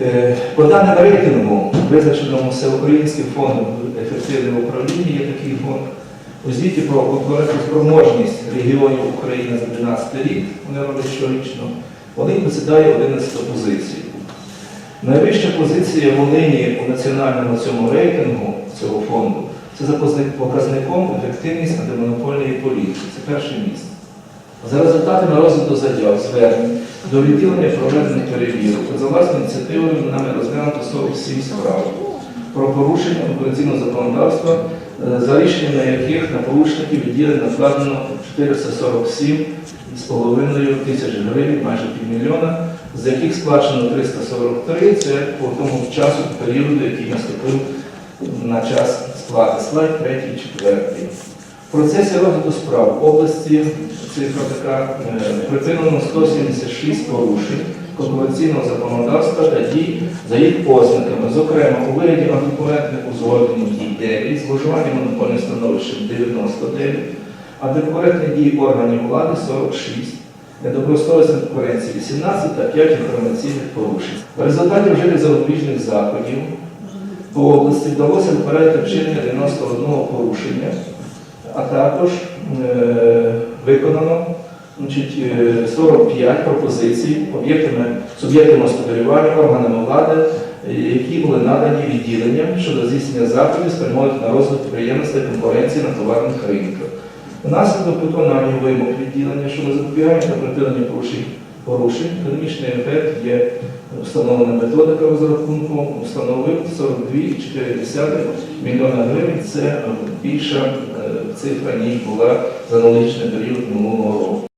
Е, По даним рейтингу, визначеному Всеукраїнським фондом ефективного управління, є такий фонд. У звіті про конкурентоспроможність регіонів України за 2012 рік, вони роблять щорічно, Волинь посідає 11 позицію. Найвища позиція Волині у національному цьому рейтингу цього фонду це за показником ефективність антимонопольної політики. Це перше місце. За результатами розгляду заяв, звернень до відділення проведених перевірок, за власною ініціативою нами розглянуто 47 справ про порушення конкуренційного законодавства, е, за рішеннями яких на порушників відділення накладено 447,5 тисяч гривень, майже півмільйона, з яких сплачено 343, це по тому часу періоду, який наступив на час сплати. Слайд третій, четвертий. В процесі розгляду справ в області цифра така е, припинено 176 порушень конкуренційного законодавства та дій за їх ознаками, зокрема у вигляді антиконкурентних узгоджень дій 9, зловживання монопольним становищем 99, антиконкурентних дій органів влади 46, недобросовісної конкуренції 18 та 5 інформаційних порушень. В результаті вжитих запобіжних заходів по області вдалося попередити вчинення 91 порушення, а також е, виконано значить, е, 45 пропозицій об'єктами, суб'єктами господарювання, органами влади, е, які були надані відділенням щодо здійснення заходів, спрямованих на розвиток і конкуренції на товарних ринках. Внаслідок виконання вимог відділення щодо запобігання та припинення порушень, порушень економічний ефект є встановлена методика розрахунку, встановив 42,4 мільйона гривень. Це е, більша е, цифра, ніж була за аналогічний період минулого року.